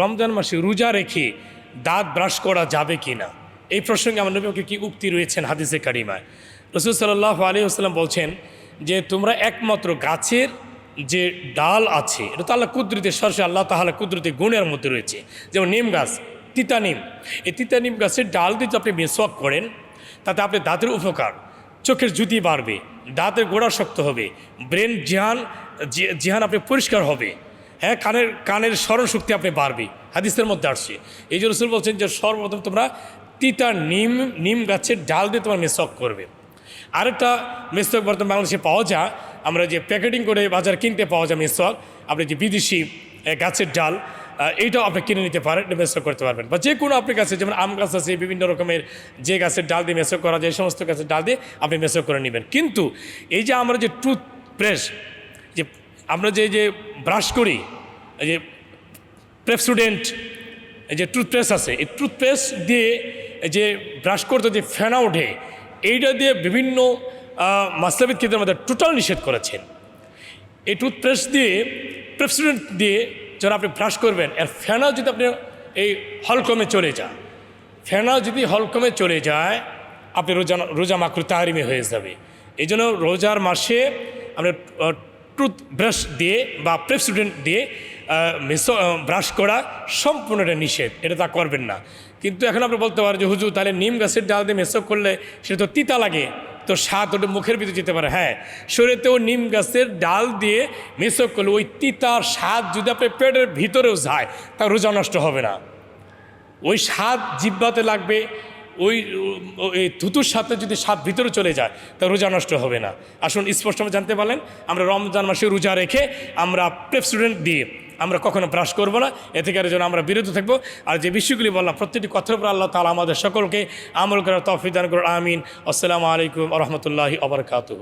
রমজান মাসে রোজা রেখে দাঁত ব্রাশ করা যাবে কি না এই প্রসঙ্গে আমার নবীকে কি উক্তি রয়েছেন হাদিসে কারিমায়? রসুল সাল্লাহ আলী আসসালাম বলছেন যে, তোমরা একমাত্র গাছের যে ডাল আছে, এটা তো আল্লাহ কুদরতে সরষে আল্লাহ তাহলে কুদরতে গুণের মধ্যে রয়েছে। যেমন নিম গাছ, তিতা নিম। এই তিতা নিম গাছের ডাল দিয়ে আপনি মেসওয়াক করেন, তাতে আপনি দাঁতের উপকার। চোখের জুতি বাড়বে, দাঁতের গোড়া শক্ত হবে, ব্রেন জিহান জিহান আপনি পরিষ্কার হবে। হ্যাঁ কানের কানের স্মরণ শক্তি আপনি বাড়বে। হাদিসের মধ্যে আসছে। এই জন্য বলছেন যে সর্বপ্রথম তোমরা তিতা নিম নিম গাছের ডাল দিয়ে তোমার মেসক করবে। আরেকটা মেসক বর্তমান বাংলাদেশে পাওয়া যায়। আমরা যে প্যাকেটিং করে বাজার কিনতে পাওয়া যায় মেসক, আপনি যে বিদেশি গাছের ডাল এইটাও আপনি কিনে নিতে পারেন, মেসক করতে পারবেন। বা যে কোনো আপনি গাছে যেমন আম গাছ আছে, বিভিন্ন রকমের যে গাছের ডাল দিয়ে মেসক করা যায় সমস্ত গাছের ডাল দিয়ে আপনি মেসক করে নেবেন। কিন্তু এই যে আমরা যে টুথ ব্রাশ যে আমরা যে যে ব্রাশ করি, এই যে প্রেপসুডেন্ট এই যে টুথপেস্ট আছে, এই টুথপেস্ট দিয়ে এই যে ব্রাশ করতে যে ফেনা ওঠে, এইটা দিয়ে বিভিন্ন মাসলাবিদ ক্ষেত্রের মধ্যে টোটাল নিষেধ করেছেন। এই টুথপেস্ট দিয়ে প্রেপসুডেন্ট দিয়ে যখন আপনি ব্রাশ করবেন, এর ফেনা যদি আপনি এই হলকমে চলে যায় ফেনা যদি হলকমে চলে যায়, আপনি রোজা রোজা মাকরু তাহারিমে হয়ে যাবে। এই জন্য রোজার মাসে আপনার টুথ ব্রাশ দিয়ে বা প্রেপসুডেন্ট দিয়ে ব্রাশ করা সম্পূর্ণ এটা নিষেধ। এটা তা করবেন না। কিন্তু এখন আপনি বলতে পারেন যে, হুজুর, তাহলে নিম গাছের ডাল দিয়ে মেসক করলে সেটা তো তিতা লাগে। তো স্বাদ ওটা মুখের ভিতরে যেতে পারে। হ্যাঁ শরীরেতেও নিম গাছের ডাল দিয়ে মেসক করলে ওই তিতার স্বাদ যদি আপনার পেটের ভিতরেও যায় তা রোজা নষ্ট হবে না। ওই স্বাদ জিব্বাতে লাগবে। ওই থুতুর সাথে যদি সাপ ভিতরে চলে যায়, তা রোজা নষ্ট হবে না। আসুন স্পষ্টভাবে জানতে পারলেন, আমরা রমজান মাসে রোজা রেখে আমরা প্রেপ স্টুডেন্ট দিয়ে আমরা কখনো ব্রাশ করব না। এ থেকে যেন আমরা বিরত থাকব। আর যে বিষয়গুলি বললাম, প্রত্যেকটি কথার উপর আল্লাহ তালা আমাদের সকলকে আমল করার তফিদান করুন, আমিন। আসসালামু আলাইকুম রহমতুল্লাহি আবরকাতহ